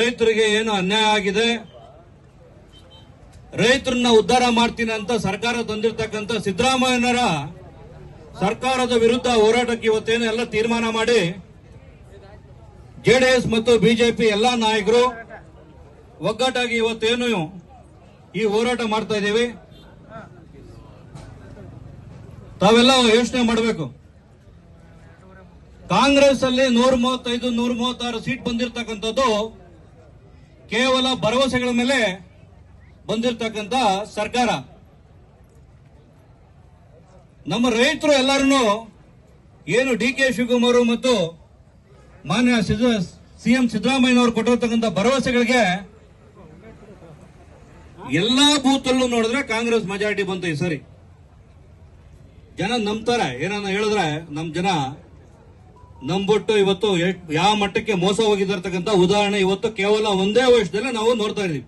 ರೈತರಿಗೆ ಏನು ಅನ್ಯಾಯ ಆಗಿದೆ? ರೈತರನ್ನ ಉದ್ಧಾರ ಮಾಡ್ತೀನಿ ಅಂತ ಸರ್ಕಾರ ತಂದಿರ್ತಕ್ಕಂಥ ಸಿದ್ದರಾಮಯ್ಯನವರ ಸರ್ಕಾರದ ವಿರುದ್ಧ ಹೋರಾಟಕ್ಕೆ ಇವತ್ತೇನು ಎಲ್ಲ ತೀರ್ಮಾನ ಮಾಡಿ ಜೆಡಿಎಸ್ ಮತ್ತು ಬಿಜೆಪಿ ಎಲ್ಲಾ ನಾಯಕರು ಒಗ್ಗಟ್ಟಾಗಿ ಇವತ್ತೇನು ಈ ಹೋರಾಟ ಮಾಡ್ತಾ ಇದ್ದೀವಿ. ತಾವೆಲ್ಲ ಯೋಚನೆ ಮಾಡಬೇಕು. ಕಾಂಗ್ರೆಸ್ ಅಲ್ಲಿ ನೂರ ಮೂವತ್ತೈದು ನೂರ ಮೂವತ್ತಾರು ಸೀಟ್ ಬಂದಿರತಕ್ಕಂಥದ್ದು ಕೇವಲ ಭರವಸೆಗಳ ಮೇಲೆ ಬಂದಿರತಕ್ಕಂತ ಸರ್ಕಾರ. ನಮ್ಮ ರೈತರು ಎಲ್ಲರೂ ಏನು ಡಿ ಕೆ ಶಿವಕುಮಾರ್ ಮತ್ತು ಮಾನ್ಯ ಸಿಎಂ ಸಿದ್ದರಾಮಯ್ಯನವರು ಕೊಟ್ಟಿರತಕ್ಕಂತ ಭರವಸೆಗಳಿಗೆ ಎಲ್ಲಾ ಬೂತಲ್ಲೂ ನೋಡಿದ್ರೆ ಕಾಂಗ್ರೆಸ್ ಮೆಜಾರಿಟಿ ಬಂತು ಈ ಸರಿ. ಜನ ನಂಬ್ತಾರೆ, ಏನನ್ನ ಹೇಳಿದ್ರೆ ನಮ್ ಜನ ನಂಬಿಟ್ಟು ಇವತ್ತು ಯಾವ ಮಟ್ಟಕ್ಕೆ ಮೋಸ ಹೋಗಿದ್ದಿರ್ತಕ್ಕಂಥ ಉದಾಹರಣೆ ಇವತ್ತು ಕೇವಲ ಒಂದೇ ವರ್ಷದಲ್ಲೇ ನಾವು ನೋಡ್ತಾ ಇದೀವಿ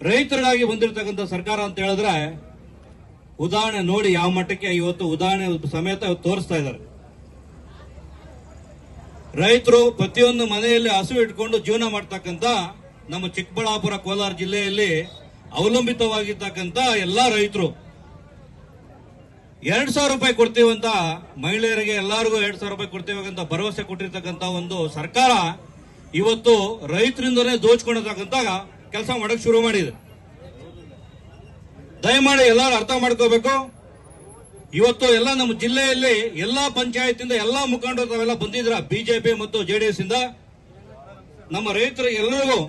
ರೈತರಿಗಾಗಿ ಬಂದಿರತಕ್ಕಂತ ಸರ್ಕಾರ ಅಂತ ಹೇಳಿದ್ರೆ, ಉದಾಹರಣೆ ನೋಡಿ ಯಾವ ಮಟ್ಟಕ್ಕೆ ಇವತ್ತು ಉದಾಹರಣೆ ಸಮೇತ ತೋರಿಸ್ತಾ ಇದ್ದಾರೆ. ರೈತರು ಪ್ರತಿಯೊಂದು ಮನೆಯಲ್ಲಿ ಹಸು ಇಟ್ಕೊಂಡು ಜೀವನ ಮಾಡ್ತಕ್ಕಂಥ ನಮ್ಮ ಚಿಕ್ಕಬಳ್ಳಾಪುರ ಕೋಲಾರ ಜಿಲ್ಲೆಯಲ್ಲಿ ಅವಲಂಬಿತವಾಗಿರ್ತಕ್ಕಂಥ ಎಲ್ಲಾ ರೈತರು ಎರಡ್ ಸಾವಿರ ರೂಪಾಯಿ ಕೊಡ್ತೀವಂತ ಮಹಿಳೆಯರಿಗೆ ಎಲ್ಲರಿಗೂ ಎರಡ್ ಸಾವಿರ ರೂಪಾಯಿ ಕೊಡ್ತೀವಿ ಅಂತ ಭರವಸೆ ಕೊಟ್ಟಿರ್ತಕ್ಕಂಥ ಒಂದು ಸರ್ಕಾರ ಇವತ್ತು ರೈತರಿಂದಲೇ ದೋಚ್ಕೊಂಡಿರ್ತಕ್ಕಂಥ ಕೆಲಸ ಮಾಡಕ್ ಶುರು ಮಾಡಿದೆ. ದಯಮಾಡಿ ಎಲ್ಲರೂ ಅರ್ಥ ಮಾಡ್ಕೋಬೇಕು. ಇವತ್ತು ಎಲ್ಲ ನಮ್ಮ ಜಿಲ್ಲೆಯಲ್ಲಿ ಎಲ್ಲಾ ಪಂಚಾಯತಿಂದ ಎಲ್ಲಾ ಮುಖಂಡರು ತಾವೆಲ್ಲ ಬಂದಿದ್ರ ಬಿಜೆಪಿ ಮತ್ತು ಜೆಡಿಎಸ್ ಇಂದ. ನಮ್ಮ ರೈತರು ಎಲ್ಲರಿಗೂ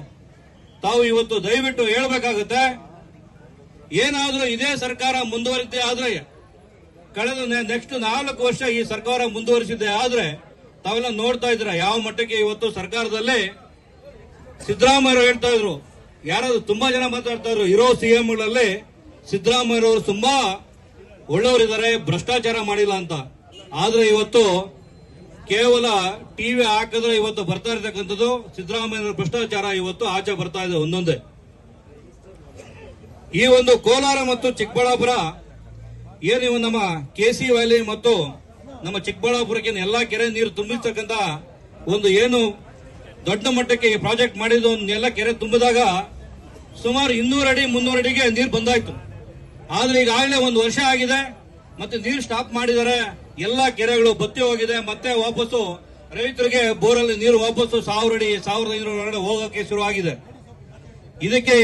ತಾವು ಇವತ್ತು ದಯವಿಟ್ಟು ಹೇಳ್ಬೇಕಾಗುತ್ತೆ. ಏನಾದ್ರೂ ಇದೇ ಸರ್ಕಾರ ಮುಂದುವರಿತೆ ಆದ್ರೆ ಕಳೆದ ನೆಕ್ಸ್ಟ್ ನಾಲ್ಕು ವರ್ಷ ಈ ಸರ್ಕಾರ ಮುಂದುವರಿಸಿದೆ. ಆದ್ರೆ ತಾವೆಲ್ಲ ನೋಡ್ತಾ ಇದ್ರ ಯಾವ ಮಟ್ಟಕ್ಕೆ ಇವತ್ತು ಸರ್ಕಾರದಲ್ಲಿ ಸಿದ್ದರಾಮಯ್ಯ ಹೇಳ್ತಾ ಇದ್ರು. ಯಾರಾದ್ರೂ ತುಂಬಾ ಜನ ಮಾತಾಡ್ತಾ ಇದ್ರು. ಇರೋ ಸಿಎಂಗಳಲ್ಲಿ ಸಿದ್ದರಾಮಯ್ಯರವರು ತುಂಬಾ ಒಳ್ಳೆಯವರಿದ್ದಾರೆ, ಭ್ರಷ್ಟಾಚಾರ ಮಾಡಿಲ್ಲ ಅಂತ. ಆದ್ರೆ ಇವತ್ತು ಕೇವಲ ಟಿವಿ ಹಾಕಿದ್ರೆ ಇವತ್ತು ಬರ್ತಾ ಇರತಕ್ಕಂಥದ್ದು ಸಿದ್ದರಾಮಯ್ಯ ಭ್ರಷ್ಟಾಚಾರ ಇವತ್ತು ಆಚೆ ಬರ್ತಾ ಇದೆ ಒಂದೊಂದೇ. ಈ ಒಂದು ಕೋಲಾರ ಮತ್ತು ಚಿಕ್ಕಬಳ್ಳಾಪುರ ಏನು ನಮ್ಮ ಕೆಸಿ ವ್ಯಾಲಿ ಮತ್ತು ನಮ್ಮ ಚಿಕ್ಕಬಳ್ಳಾಪುರಕ್ಕೆ ಎಲ್ಲಾ ಕೆರೆ ನೀರು ತುಂಬಿಸ್ತಕ್ಕಂತ ಒಂದು ಏನು ದೊಡ್ಡ ಮಟ್ಟಕ್ಕೆ ಈ ಪ್ರಾಜೆಕ್ಟ್ ಮಾಡಿದ್ದು ಎಲ್ಲ ಕೆರೆ ತುಂಬಿದಾಗ ಸುಮಾರು ಇನ್ನೂರು ಅಡಿ, ಮುನ್ನೂರು ಅಡಿಗೆ ನೀರು ಬಂದಾಯ್ತು. ಆದ್ರೆ ಈಗಾಗಲೇ ಒಂದು ವರ್ಷ ಆಗಿದೆ. ಮತ್ತೆ ನೀರು ಸ್ಟಾಪ್ ಮಾಡಿದರೆ ಎಲ್ಲಾ ಕೆರೆಗಳು ಬತ್ತಿ ಹೋಗಿದೆ. ಮತ್ತೆ ವಾಪಸ್ಸು ರೈತರಿಗೆ ಬೋರಲ್ಲಿ ನೀರು ವಾಪಸ್ಸು ಸಾವಿರ ಅಡಿ, ಸಾವಿರದ ಐನೂರ ಒಳಗಡೆ ಹೋಗೋಕೆ ಶುರುವಾಗಿದೆ ಇದಕ್ಕೆ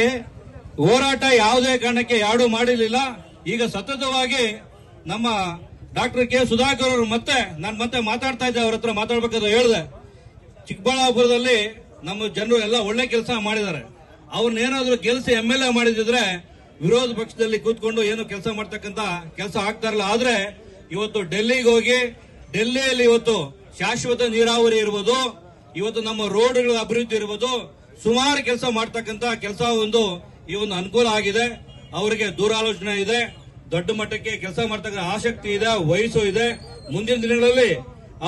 ಹೋರಾಟ ಯಾವುದೇ ಕಾರಣಕ್ಕೆ ಯಾರು ಮಾಡಿರಲಿಲ್ಲ. ಈಗ ಸತತವಾಗಿ ನಮ್ಮ ಡಾಕ್ಟರ್ ಕೆ ಸುಧಾಕರ್ ಅವರು ಮತ್ತೆ, ನಾನು ಮತ್ತೆ ಮಾತಾಡ್ತಾ ಇದ್ದೆ ಅವ್ರ ಹತ್ರ ಮಾತಾಡ್ಬೇಕಾದ್ರೆ ಹೇಳಿದೆ. ಚಿಕ್ಕಬಳ್ಳಾಪುರದಲ್ಲಿ ನಮ್ಮ ಜನರು ಎಲ್ಲ ಒಳ್ಳೆ ಕೆಲಸ ಮಾಡಿದ್ದಾರೆ. ಅವ್ರನ್ನೇನಾದ್ರೂ ಗೆಲ್ಸಿ ಎಂ ಎಲ್ ಎ ಮಾಡಿದ್ರೆ ವಿರೋಧ ಪಕ್ಷದಲ್ಲಿ ಕೂತ್ಕೊಂಡು ಏನು ಕೆಲಸ ಮಾಡ್ತಕ್ಕಂತ ಕೆಲಸ ಆಗ್ತಾ ಇರಲ್ಲ. ಆದ್ರೆ ಇವತ್ತು ಡೆಲ್ಲಿಗೆ ಹೋಗಿ, ಡೆಲ್ಲಿಯಲ್ಲಿ ಇವತ್ತು ಶಾಶ್ವತ ನೀರಾವರಿ ಇರ್ಬೋದು, ಇವತ್ತು ನಮ್ಮ ರೋಡ್ಗಳ ಅಭಿವೃದ್ಧಿ ಇರ್ಬೋದು, ಸುಮಾರು ಕೆಲಸ ಮಾಡ್ತಕ್ಕಂತ ಕೆಲಸ ಒಂದು ಈ ಒಂದು ಅನುಕೂಲ ಆಗಿದೆ. ಅವರಿಗೆ ದೂರಾಲೋಚನೆ ಇದೆ, ದೊಡ್ಡ ಮಟ್ಟಕ್ಕೆ ಕೆಲಸ ಮಾಡ್ತಕ್ಕಂಥ ಆಸಕ್ತಿ ಇದೆ, ವಯಸ್ಸು ಇದೆ. ಮುಂದಿನ ದಿನಗಳಲ್ಲಿ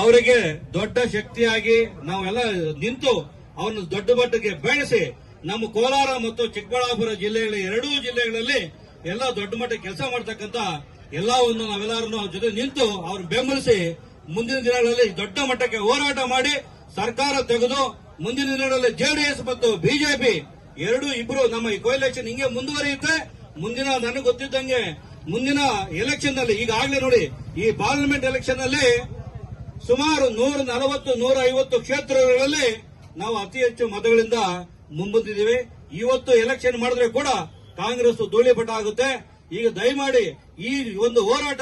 ಅವರಿಗೆ ದೊಡ್ಡ ಶಕ್ತಿಯಾಗಿ ನಾವೆಲ್ಲ ನಿಂತು ಅವರನ್ನು ದೊಡ್ಡ ಮಟ್ಟಕ್ಕೆ ಬೆಳೆಸಿ ನಮ್ಮ ಕೋಲಾರ ಮತ್ತು ಚಿಕ್ಕಬಳ್ಳಾಪುರ ಜಿಲ್ಲೆಗಳ ಎರಡೂ ಜಿಲ್ಲೆಗಳಲ್ಲಿ ಎಲ್ಲ ದೊಡ್ಡ ಮಟ್ಟಕ್ಕೆ ಕೆಲಸ ಮಾಡ್ತಕ್ಕಂತ ಎಲ್ಲವನ್ನು ಒಂದು ನಾವೆಲ್ಲರೂ ಅವ್ರ ಜೊತೆ ನಿಂತು ಅವ್ರನ್ನ ಬೆಂಬಲಿಸಿ ಮುಂದಿನ ದಿನಗಳಲ್ಲಿ ದೊಡ್ಡ ಮಟ್ಟಕ್ಕೆ ಹೋರಾಟ ಮಾಡಿ ಸರ್ಕಾರ ತೆಗೆದು ಮುಂದಿನ ದಿನಗಳಲ್ಲಿ ಜೆಡಿಎಸ್ ಮತ್ತು ಬಿಜೆಪಿ ಎರಡು ಇಬ್ಬರು ನಮ್ಮ ಈ ಕೋಯಲೇಷನ್ ಹಿಂಗೆ ಮುಂದುವರಿಯುತ್ತೆ. ಮುಂದಿನ ನನಗೆ ಗೊತ್ತಿದ್ದಂಗೆ ಮುಂದಿನ ಎಲೆಕ್ಷನ್ನಲ್ಲಿ ಈಗಾಗಲೇ ನೋಡಿ, ಈ ಪಾರ್ಲಿಮೆಂಟ್ ಎಲೆಕ್ಷನ್ನಲ್ಲಿ ಸುಮಾರು ನೂರ ನಲವತ್ತು, ನೂರ ಐವತ್ತು ಕ್ಷೇತ್ರಗಳಲ್ಲಿ ನಾವು ಅತಿ ಹೆಚ್ಚು ಮತಗಳಿಂದ ಮುಂಬಂದಿದ್ದೀವಿ. ಇವತ್ತು ಎಲೆಕ್ಷನ್ ಮಾಡಿದ್ರೆ ಕೂಡ ಕಾಂಗ್ರೆಸ್ ಧೂಳಿಪಟ ಆಗುತ್ತೆ. ಈಗ ದಯಮಾಡಿ ಈ ಒಂದು ಹೋರಾಟ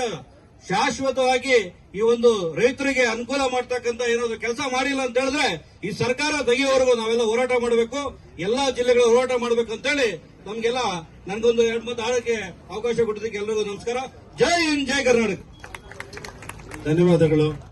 ಶಾಶ್ವತವಾಗಿ ಈ ಒಂದು ರೈತರಿಗೆ ಅನುಕೂಲ ಮಾಡ್ತಕ್ಕಂತ ಏನಾದ್ರು ಕೆಲಸ ಮಾಡಿಲ್ಲ ಅಂತ ಹೇಳಿದ್ರೆ ಈ ಸರ್ಕಾರ ತೆಗೆಯುವವರೆಗೂ ನಾವೆಲ್ಲ ಹೋರಾಟ ಮಾಡಬೇಕು. ಎಲ್ಲಾ ಜಿಲ್ಲೆಗಳ ಹೋರಾಟ ಮಾಡಬೇಕು ಅಂತೇಳಿ ನಮ್ಗೆಲ್ಲ ನನಗೊಂದು ಎರಡು ಮತ ಆಳಕ್ಕೆ ಅವಕಾಶ ಕೊಟ್ಟಿದ್ದಕ್ಕೆ ಎಲ್ಲರಿಗೂ ನಮಸ್ಕಾರ. ಜೈ ಹಿಂದ್ ಜೈ ಕರ್ನಾಟಕ. ಧನ್ಯವಾದಗಳು.